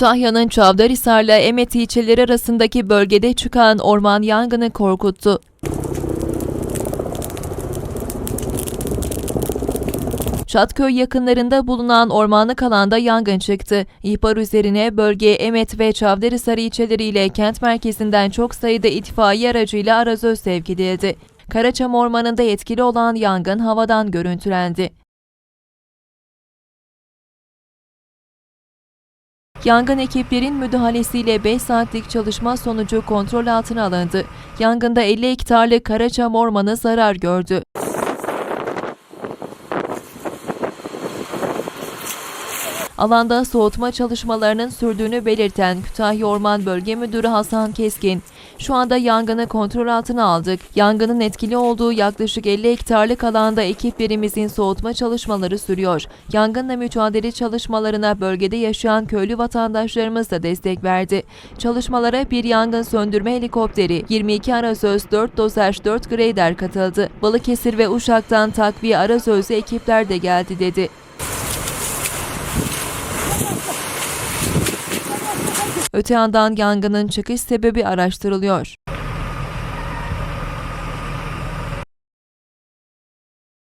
Kütahya'nın Çavdarhisar'la Emet ilçeleri arasındaki bölgede çıkan orman yangını korkuttu. Çatköy yakınlarında bulunan ormanlık alanda yangın çıktı. İhbar üzerine bölgeye Emet ve Çavdarhisar ilçeleriyle kent merkezinden çok sayıda itfaiye aracıyla arazöz sevk edildi. Karaçam Ormanı'nda etkili olan yangın havadan görüntülendi. Yangın ekiplerin müdahalesiyle 5 saatlik çalışma sonucu kontrol altına alındı. Yangında 50 hektarlık Karaçam Ormanı zarar gördü. Alanda soğutma çalışmalarının sürdüğünü belirten Kütahya Orman Bölge Müdürü Hasan Keskin, şu anda yangını kontrol altına aldık. Yangının etkili olduğu yaklaşık 50 hektarlık alanda ekiplerimizin soğutma çalışmaları sürüyor. Yangınla mücadele çalışmalarına bölgede yaşayan köylü vatandaşlarımız da destek verdi. Çalışmalara bir yangın söndürme helikopteri, 22 arazöz, 4 dozer, 4 grader katıldı. Balıkesir ve Uşak'tan takviye arazözlü ekipler de geldi dedi. Öte yandan yangının çıkış sebebi araştırılıyor.